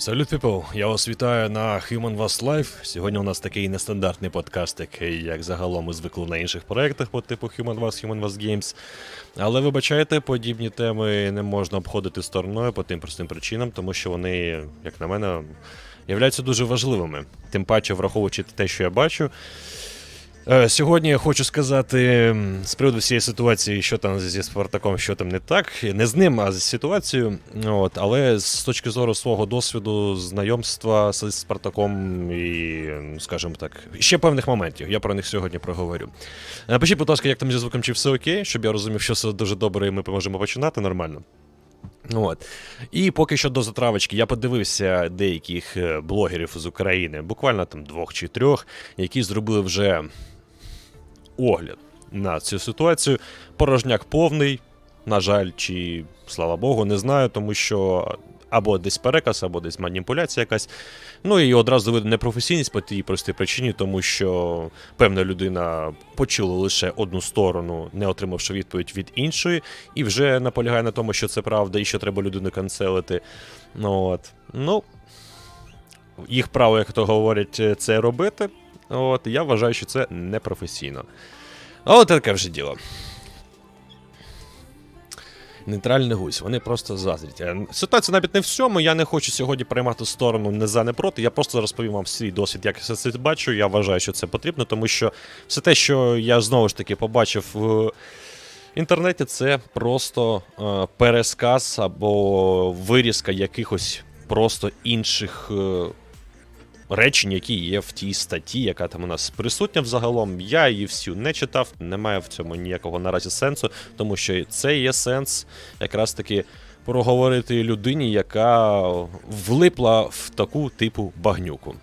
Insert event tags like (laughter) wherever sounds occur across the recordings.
Салют, people! Я вас вітаю на Human Was Life. Сьогодні у нас такий нестандартний подкаст, який, як загалом, ми звикли на інших проєктах по типу Human Was, Human Was Games. Але вибачайте, подібні теми не можна обходити стороною по тим простим причинам, тому що вони, як на мене, являються дуже важливими. Тим паче, враховуючи те, що я бачу. Е, Сьогодні я хочу сказати з приводу всієї ситуації, що там зі Спартаком, що там не так. Не з ним, а з ситуацією. От, але з точки зору свого досвіду, знайомства з Спартаком і, скажімо так, ще певних моментів. Я про них сьогодні проговорю. Напишіть, будь ласка, як там зі звуком, чи все окей, щоб я розумів, що все дуже добре, і ми можемо починати нормально. От. І поки що до затравочки я подивився деяких е, блогерів з України, буквально там двох чи трьох, які зробили вже огляд на цю ситуацію. Порожняк повний, на жаль, чи слава Богу, не знаю, тому що або десь переказ, або десь маніпуляція якась. Ну і одразу видно непрофесійність по тій простій причині, тому що певна людина почула лише одну сторону, не отримавши відповідь від іншої, і вже наполягає на тому, що це правда, і що треба людину канцелити. Ну, от. ну їх право, як то говорять, це робити. От, я вважаю, що це непрофесійно. Але таке вже діло. Нейтральний гусь, вони просто заздрять. Е, Ситуація навіть не в цьому. Я не хочу сьогодні приймати сторону не за не проти. Я просто розповім вам свій досвід, як я це бачу. Я вважаю, що це потрібно, тому що все те, що я знову ж таки побачив в інтернеті, це просто е, пересказ або вирізка якихось просто інших. Е, речень, які є в тій статті, яка там у нас присутня взагалом. Я її всю не читав, немає в цьому ніякого наразі сенсу, тому що це є сенс якраз таки проговорити людині, яка влипла в таку типу багнюку.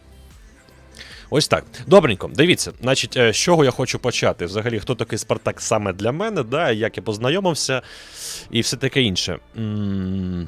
Ось так. Добренько, дивіться, значить, е, з чого я хочу почати? Взагалі, хто такий Спартак саме для мене, да, як я познайомився, і все таке інше. М,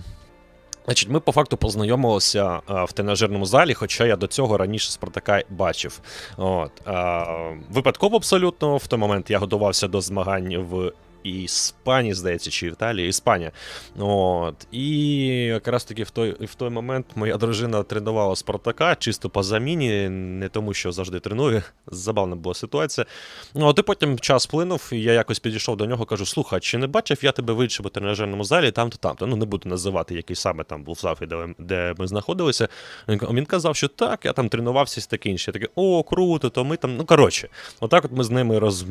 Значить, ми по факту познайомилися а, в тренажерному залі, хоча я до цього раніше Спартака бачив. От, а, випадково абсолютно. В той момент я готувався до змагань в Іспанії, здається, чи в Італії, Іспанія. От, і якраз таки в той, в той момент моя дружина тренувала Спартака чисто по заміні, не тому, що завжди тренує. (laughs) Забавна була ситуація. Ну, от і потім час плинув, і я якось підійшов до нього, кажу: слухай, чи не бачив я тебе вийшов у тренажерному залі там-то, там-то. Ну, не буду називати, який саме там був зал, де, де ми знаходилися. Він казав, що так, я там тренувався і таке інше. Я такий, о, круто, то ми там. Ну, коротше, отак от ми з ними роз...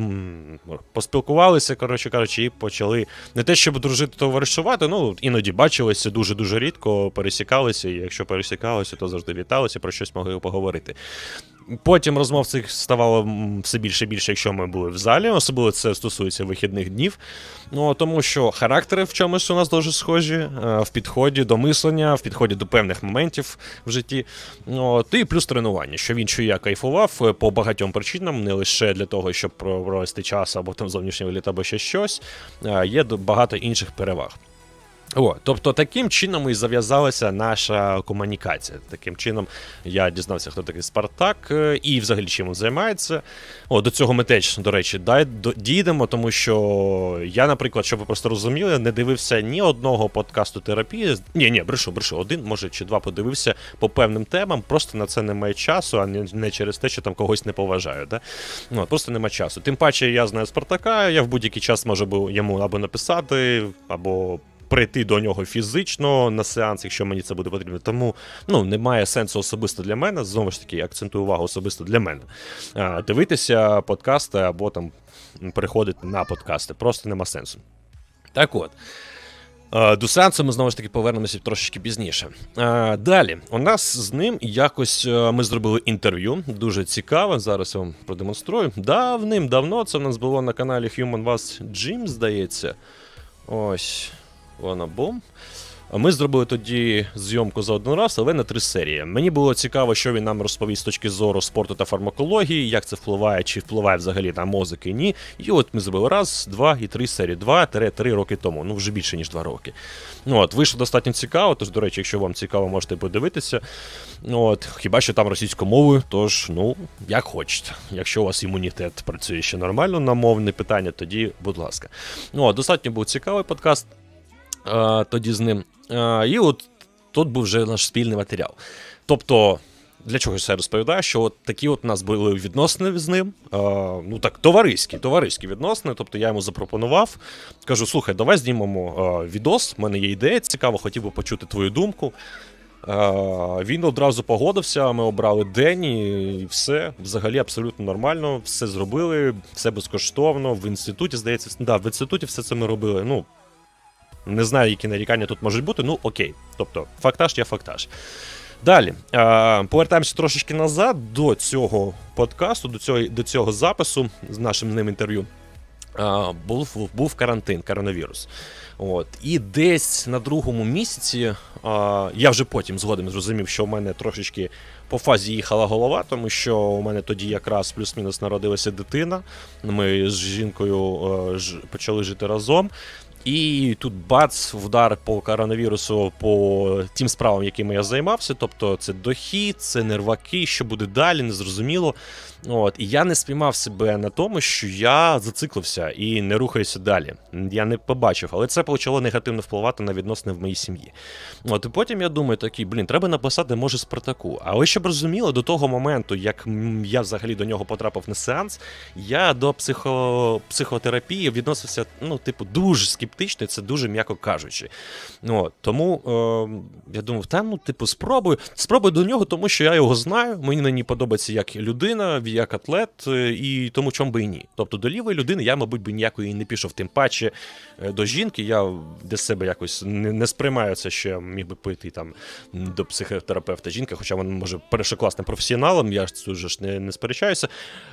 поспілкувалися, коротше кажучи, і почали не те, щоб дружити товаришувати, ну іноді бачилися дуже-дуже рідко, пересікалися, і якщо пересікалися, то завжди віталися, про щось могли поговорити. Потім розмов цих ставало все більше і більше, якщо ми були в залі, особливо це стосується вихідних днів. Ну тому що характери в чомусь у нас дуже схожі е, в підході до мислення, в підході до певних моментів в житті. От, і плюс тренування, що він що я кайфував е, по багатьом причинам, не лише для того, щоб провести час або там зовнішній виліт, або ще щось. Е, Є багато інших переваг. О, тобто таким чином і зав'язалася наша комунікація. Таким чином я дізнався, хто такий Спартак е, і взагалі чим він займається. О, до цього ми теж, до речі, дай, дійдемо, тому що я, наприклад, щоб ви просто розуміли, не дивився ні одного подкасту терапії. Ні, ні, брешу, брешу, один, може, чи два подивився по певним темам. Просто на це немає часу, а не, через те, що там когось не поважаю. Да? Ну, просто нема часу. Тим паче, я знаю Спартака, я в будь-який час можу йому або написати, або прийти до нього фізично на сеанс, якщо мені це буде потрібно. Тому ну, немає сенсу особисто для мене. Знову ж таки, акцентую увагу особисто для мене. Дивитися подкасти або там переходити на подкасти. Просто нема сенсу. Так от. До сеансу ми знову ж таки повернемося трошечки пізніше. Далі, у нас з ним якось е, ми зробили інтерв'ю. Дуже цікаве. Зараз я вам продемонструю. Давним-давно це в нас було на каналі Human Was Gym, здається. Ось, вона бум. Ми зробили тоді зйомку за один раз, але на три серії. Мені було цікаво, що він нам розповість з точки зору спорту та фармакології, як це впливає, чи впливає взагалі на мозок і ні. І от ми зробили раз, два і три серії. Два-три роки тому. Ну вже більше ніж два роки. Ну, От, вийшло достатньо цікаво. Тож, до речі, якщо вам цікаво, можете подивитися. Ну, От, хіба що там російською мовою, тож, ну, як хочете. Якщо у вас імунітет працює ще нормально на мовне питання, тоді, будь ласка. Ну, от, достатньо був цікавий подкаст. А, тоді з ним. А, і от тут був вже наш спільний матеріал. Тобто. Для чого я розповідаю? Що от такі от у нас були відносини з ним. Е, ну так, товариські, товариські відносини. Тобто я йому запропонував. Кажу: слухай, давай знімемо е, відос. в мене є ідея цікаво, хотів би почути твою думку. Е, він одразу погодився, ми обрали день і все. Взагалі абсолютно нормально. Все зробили, все безкоштовно. В інституті, здається, да, в інституті все це ми робили. Ну, не знаю, які нарікання тут можуть бути. Ну, окей. Тобто, фактаж є фактаж. Далі, е, повертаємося трошечки назад до цього подкасту, до цього, до цього запису з нашим з ним інтерв'ю. Е, був, був карантин, коронавірус. От. І десь на другому місяці а, я вже потім згодом зрозумів, що в мене трошечки по фазі їхала голова, тому що у мене тоді якраз плюс-мінус народилася дитина. Ми з жінкою а, ж, почали жити разом. І тут бац, вдар по коронавірусу, по тим справам, якими я займався. Тобто це дохід, це нерваки, що буде далі, незрозуміло. От, І я не спіймав себе на тому, що я зациклився і не рухаюся далі. Я не побачив, але це почало негативно впливати на відносини в моїй сім'ї. От і потім я думаю, такий, блін, треба написати, може, Спартаку. Але щоб розуміло, до того моменту, як я взагалі до нього потрапив на сеанс, я до психо... психотерапії відносився, ну, типу, дуже скептично, це дуже м'яко кажучи. От, Тому е, я думав, там, ну, типу, спробую. Спробую до нього, тому що я його знаю, мені на подобається як людина як атлет, е, і тому чому би і ні. Тобто до лівої людини я, мабуть, би ніякої не пішов. Тим паче е, до жінки я для себе якось не, не сприймаю це, що я міг би пойти там до психотерапевта жінка, хоча вона може першокласним професіоналом, я ж тут ж не, не сперечаюся.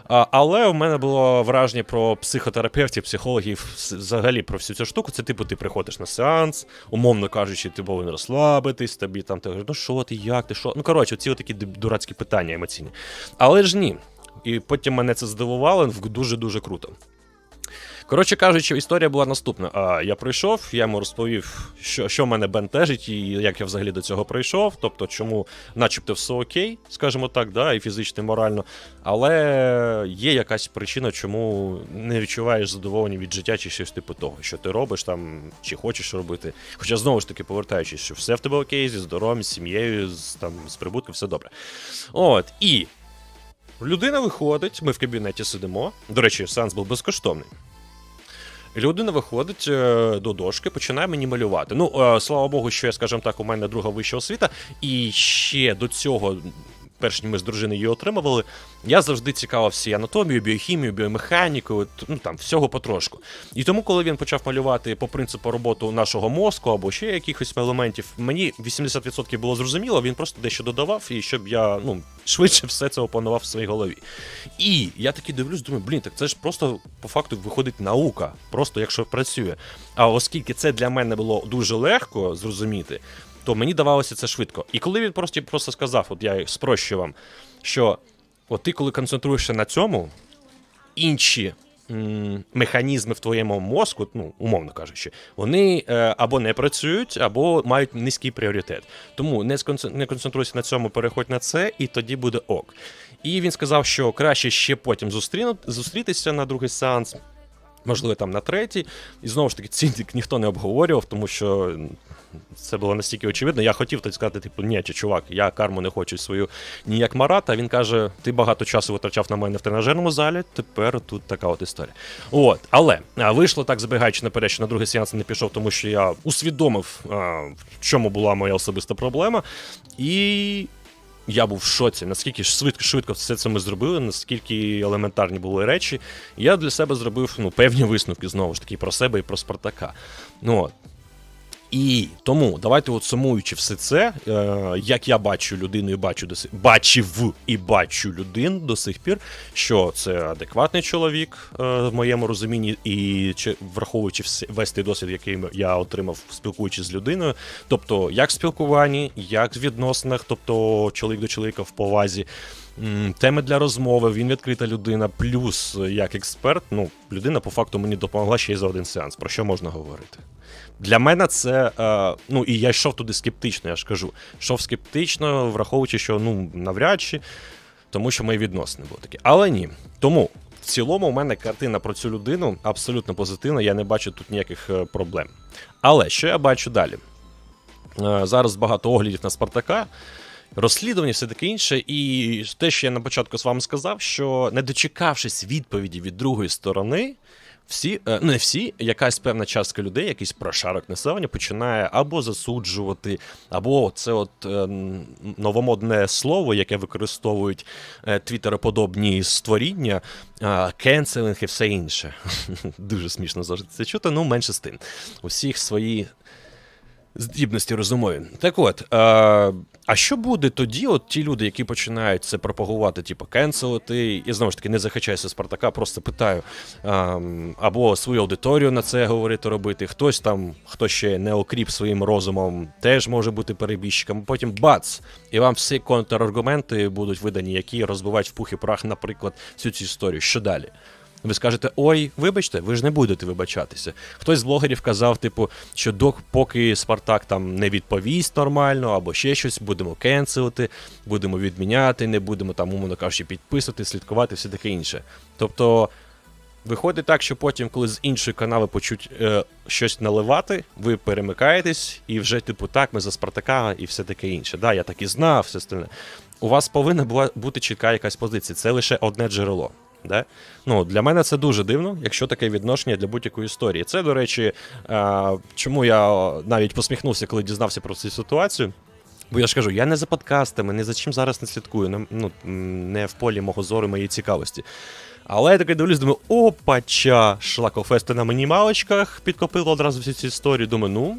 А, Але в мене було враження про психотерапевтів, психологів, взагалі про всю цю штуку. Це типу, ти приходиш на сеанс, умовно кажучи, ти повинен розслабитись, тобі там ти говориш, ну що ти, як ти, що? Ну коротше, ці такі дурацькі питання емоційні. Але ж ні. І потім мене це здивувало дуже-дуже круто. Коротше кажучи, історія була наступна. Я прийшов, я йому розповів, що що мене бентежить, і як я взагалі до цього прийшов. Тобто, чому, начебто, все окей, скажімо так, да, і фізично, і морально. Але є якась причина, чому не відчуваєш задоволення від життя чи щось типу того, що ти робиш там, чи хочеш робити. Хоча знову ж таки повертаючись, що все в тебе окей, зі здоров'ям, з сім'єю, з там з прибутком, все добре. От і. Людина виходить, ми в кабінеті сидимо. До речі, сеанс був безкоштовний. Людина виходить е, до дошки, починає мені малювати. Ну, е, слава Богу, що я, скажімо так, у мене друга вища освіта, і ще до цього перш ніж ми з дружиною її отримували, я завжди цікавився анатомією, біохімією, біомеханікою, ну там всього потрошку. І тому, коли він почав малювати по принципу роботу нашого мозку або ще якихось елементів, мені 80% було зрозуміло, він просто дещо додавав, і щоб я ну, швидше все це опанував в своїй голові. І я таки дивлюсь, думаю, блін, так це ж просто по факту виходить наука, просто якщо працює. А оскільки це для мене було дуже легко зрозуміти то мені давалося це швидко. І коли він просто просто сказав, от я спрощую вам, що от ти, коли концентруєшся на цьому, інші м, механізми в твоєму мозку, ну, умовно кажучи, вони е, або не працюють, або мають низький пріоритет. Тому не не концентруйся на цьому, переходь на це, і тоді буде ок. І він сказав, що краще ще потім зустрітися на другий сеанс. Можливо, там на третій. І знову ж таки, цінник ніхто не обговорював, тому що це було настільки очевидно. Я хотів тоді сказати, типу, ні, чувак, я карму не хочу свою ніяк марати. А він каже: ти багато часу витрачав на мене в тренажерному залі, тепер тут така от історія. От, але вийшло так, забігаючи наперед, що на другий сеанс не пішов, тому що я усвідомив, в чому була моя особиста проблема. І. Я був в шоці, наскільки швидко швидко все це ми зробили, наскільки елементарні були речі. Я для себе зробив ну, певні висновки знову ж таки про себе і про Спартака. Ну, от. І тому давайте, от сумуючи все це, е, як я бачу людину і бачу до бачив і бачу людину до сих пір, що це адекватний чоловік е, в моєму розумінні, і чи враховуючи весь той досвід, який я отримав, спілкуючись з людиною, тобто як в спілкуванні, як в відносинах, тобто чоловік до чоловіка в повазі. Теми для розмови, він відкрита людина, плюс як експерт. Ну, людина по факту мені допомогла ще й за один сеанс. Про що можна говорити? Для мене це. Е, ну і я йшов туди скептично, я ж кажу. Йшов скептично, враховуючи, що ну навряд чи, тому що мої відносини були такі. Але ні. Тому. В цілому, у мене картина про цю людину абсолютно позитивна, я не бачу тут ніяких е, проблем. Але що я бачу далі? Е, Зараз багато оглядів на Спартака. Розслідування, все таке інше, і те, що я на початку з вами сказав, що не дочекавшись відповіді від другої сторони, всі, е, не всі, якась певна частка людей, якийсь прошарок населення починає або засуджувати, або це от е, новомодне слово, яке використовують е, твіттероподобні створіння, кенселинг і все інше. (laughs) Дуже смішно завжди це чути, ну менше з тим. У всіх свої здібності розумові. Так от, е, а що буде тоді, от ті люди, які починають це пропагувати, типу, кенселити, і знову ж таки не захищаюся Спартака, просто питаю, ем, або свою аудиторію на це говорити робити. Хтось там, хто ще не окріп своїм розумом, теж може бути перебіжчиком. Потім бац! І вам всі контраргументи будуть видані, які розбивають в пух і прах, наприклад, всю цю історію. Що далі? Ви скажете, ой, вибачте, ви ж не будете вибачатися. Хтось з блогерів казав, типу, що док, поки Спартак там не відповість нормально, або ще щось, будемо кенселити, будемо відміняти, не будемо там, умовно кажучи, підписувати, слідкувати, все таке інше. Тобто, виходить так, що потім, коли з іншої канави почуть е, щось наливати, ви перемикаєтесь і вже, типу, так, ми за Спартака і все таке інше. Да, я так і знав, все остальне. У вас повинна була бути чітка якась позиція. Це лише одне джерело. Да? Ну, для мене це дуже дивно, якщо таке відношення для будь-якої історії. Це, до речі, е, чому я навіть посміхнувся, коли дізнався про цю ситуацію. Бо я ж кажу, я не за подкастами, не за чим зараз не слідкую, не, ну, не в полі мого зору, моєї цікавості. Але я таки дивлюсь, думаю, опача, шлакофести на мінімалочках підкопило одразу всю цю історію. Думаю, ну.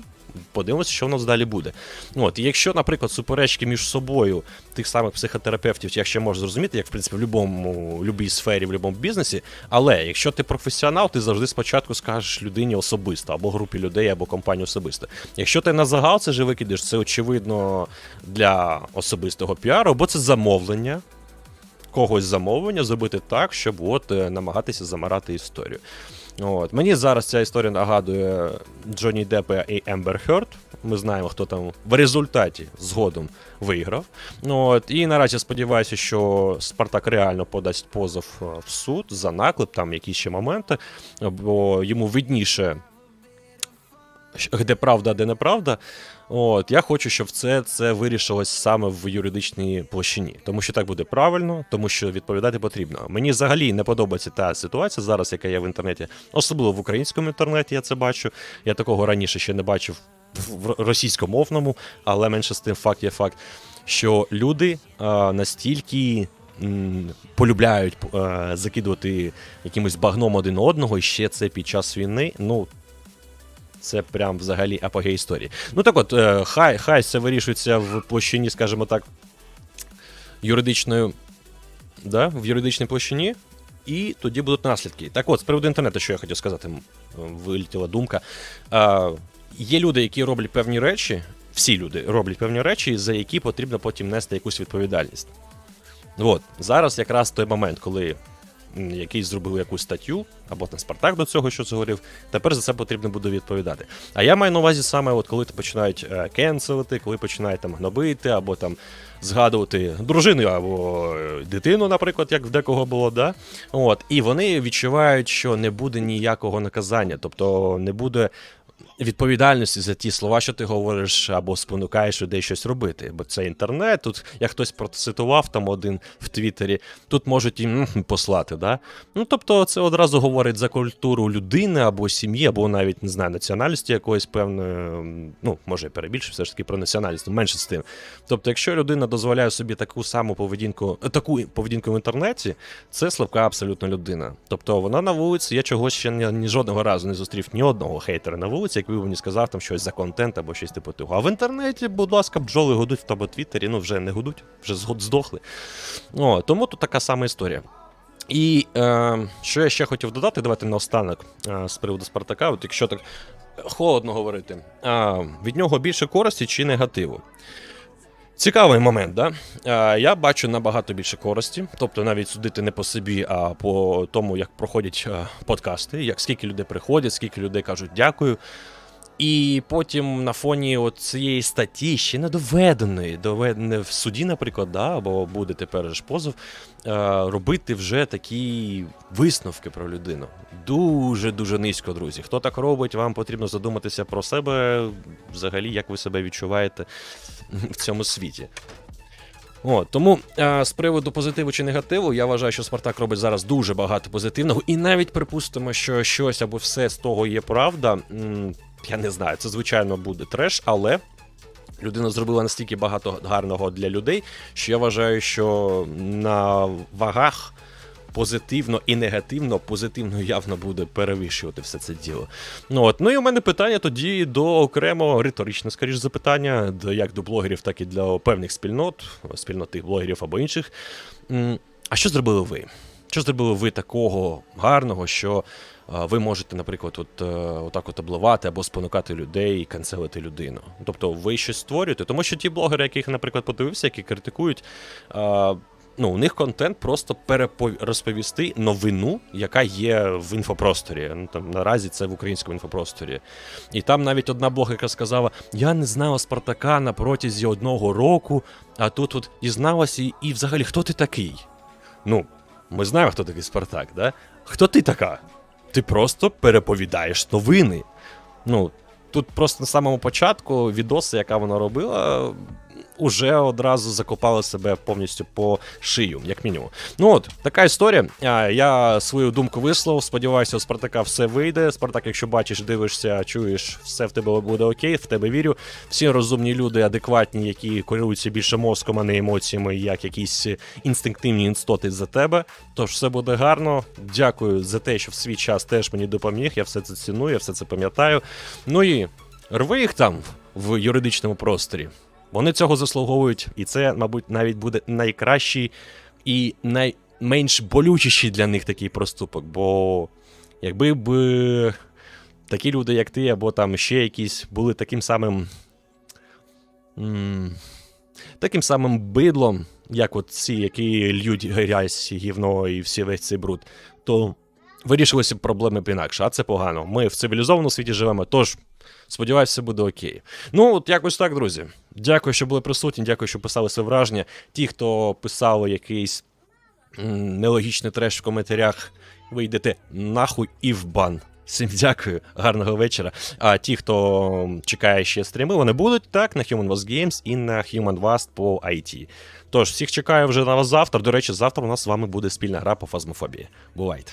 Подивимося, що в нас далі буде. От, і якщо, наприклад, суперечки між собою тих самих психотерапевтів, я ще можу зрозуміти, як в принципі в будь-якому в сфері, в будь-якому бізнесі. Але якщо ти професіонал, ти завжди спочатку скажеш людині особисто, або групі людей, або компанії особисто. Якщо ти на загал це же викидеш, це очевидно для особистого піару, бо це замовлення. Когось замовлення зробити так, щоб от е, намагатися замарати історію. От. Мені зараз ця історія нагадує Джонні Деппа і Ембер Херд. Ми знаємо, хто там в результаті згодом виграв. От. І наразі сподіваюся, що Спартак реально подасть позов е, в суд за наклеп, там якісь ще моменти, бо йому видніше, де правда, де неправда. От, я хочу, щоб це, це вирішилось саме в юридичній площині, тому що так буде правильно, тому що відповідати потрібно. Мені взагалі не подобається та ситуація зараз, яка є в інтернеті, особливо в українському інтернеті. Я це бачу. Я такого раніше ще не бачив в російськомовному, але менше з тим факт є факт, що люди а, настільки. Полюбляють е, закидувати якимось багном один одного, і ще це під час війни. Ну, це прям взагалі апогей історії. Ну так от, е, хай, хай це вирішується в площині, скажімо так, юридичною. Да, в юридичній площині, і тоді будуть наслідки. Так от, з приводу інтернету, що я хотів сказати, м, вилетіла думка. А, є люди, які роблять певні речі, всі люди роблять певні речі, за які потрібно потім нести якусь відповідальність. От, зараз якраз той момент, коли якийсь зробив якусь статтю, або на Спартак до цього що згорів, тепер за це потрібно буде відповідати. А я маю на увазі саме, от коли починають е, кенселити, коли починають там гнобити, або там згадувати дружину або е, дитину, наприклад, як в декого було, да? От, і вони відчувають, що не буде ніякого наказання, тобто не буде. Відповідальності за ті слова, що ти говориш, або спонукаєш людей щось робити. Бо це інтернет. Тут як хтось процитував там один в Твіттері, тут можуть і послати. Да? Ну тобто, це одразу говорить за культуру людини або сім'ї, або навіть не знаю, національності якоїсь певної. Ну, може, я перебільшую все ж таки про національність, ну, менше з тим. Тобто, якщо людина дозволяє собі таку саму поведінку, е, таку поведінку в інтернеті, це слабка абсолютно людина. Тобто вона на вулиці, я чогось ще ні, ні жодного разу не зустрів ні одного хейтера на вулиці, який якби мені сказав там щось за контент або щось типу того. А в інтернеті, будь ласка, бджоли гудуть в тебе Твіттері, ну вже не гудуть, вже здохли. О, тому тут така сама історія. І е, що я ще хотів додати, давайте наостанок е, з приводу Спартака, от якщо так холодно говорити, е, від нього більше користі чи негативу. Цікавий момент, да? Е, я бачу набагато більше користі, тобто навіть судити не по собі, а по тому, як проходять е, подкасти, як скільки людей приходять, скільки людей кажуть дякую. І потім на фоні цієї статті, ще не доведеної, доведеної в суді, наприклад, да, або буде тепер ж позов, е, робити вже такі висновки про людину. Дуже дуже низько, друзі. Хто так робить, вам потрібно задуматися про себе, взагалі, як ви себе відчуваєте в цьому світі. О, тому а, з приводу позитиву чи негативу, я вважаю, що Спартак робить зараз дуже багато позитивного, і навіть припустимо, що щось або все з того є правда. Я не знаю, це звичайно буде треш, але людина зробила настільки багато гарного для людей, що я вважаю, що на вагах позитивно і негативно, позитивно явно буде перевищувати все це діло. Ну от, ну і у мене питання тоді до окремо риторичне, скоріш запитання, як до блогерів, так і для певних спільнот, спільнот тих блогерів або інших. А що зробили ви? Що зробили ви такого гарного, що ви можете, наприклад, от, е, отак от обливати або спонукати людей і канцелити людину? Тобто ви щось створюєте, тому що ті блогери, яких, наприклад, подивився, які критикують. Ну, у них контент просто перепов... розповісти новину, яка є в інфопросторі. Ну там наразі це в українському інфопросторі. І там навіть одна блогерка сказала: Я не знала Спартака на протязі одного року, а тут от дізналася, і, і взагалі хто ти такий? Ну, ми знаємо, хто такий Спартак, да? Хто ти така? Ти просто переповідаєш новини. Ну, тут просто на самому початку відоси, яка вона робила, уже одразу закопали себе повністю по шию, як мінімум. Ну от, така історія. Я свою думку висловив. Сподіваюся, у Спартака все вийде. Спартак, якщо бачиш, дивишся, чуєш, все в тебе буде окей, в тебе вірю. Всі розумні люди, адекватні, які керуються більше мозком, а не емоціями, як якісь інстинктивні інстоти за тебе. Тож все буде гарно. Дякую за те, що в свій час теж мені допоміг. Я все це ціную, я все це пам'ятаю. Ну і рви їх там в юридичному просторі. Вони цього заслуговують, і це, мабуть, навіть буде найкращий і найменш болючіший для них такий проступок. Бо якби б такі люди, як ти, або там ще якісь, були таким самим. Таким самим бидлом, як от ці, які льють грязь, гівно і всі весь цей бруд, то вирішилися проблеми б інакше, а це погано. Ми в цивілізованому світі живемо, тож сподіваюся, все буде окей. Ну, от якось так, друзі. Дякую, що були присутні, дякую, що писали своє враження. Ті, хто писали якийсь нелогічний треш в коментарях, ви йдете нахуй і в бан. Всім дякую, гарного вечора. А ті, хто чекає ще стріми, вони будуть так на Human Was Games і на Human Vast по IT. Тож, всіх чекаю вже на вас завтра. До речі, завтра у нас з вами буде спільна гра по фазмофобії. Бувайте!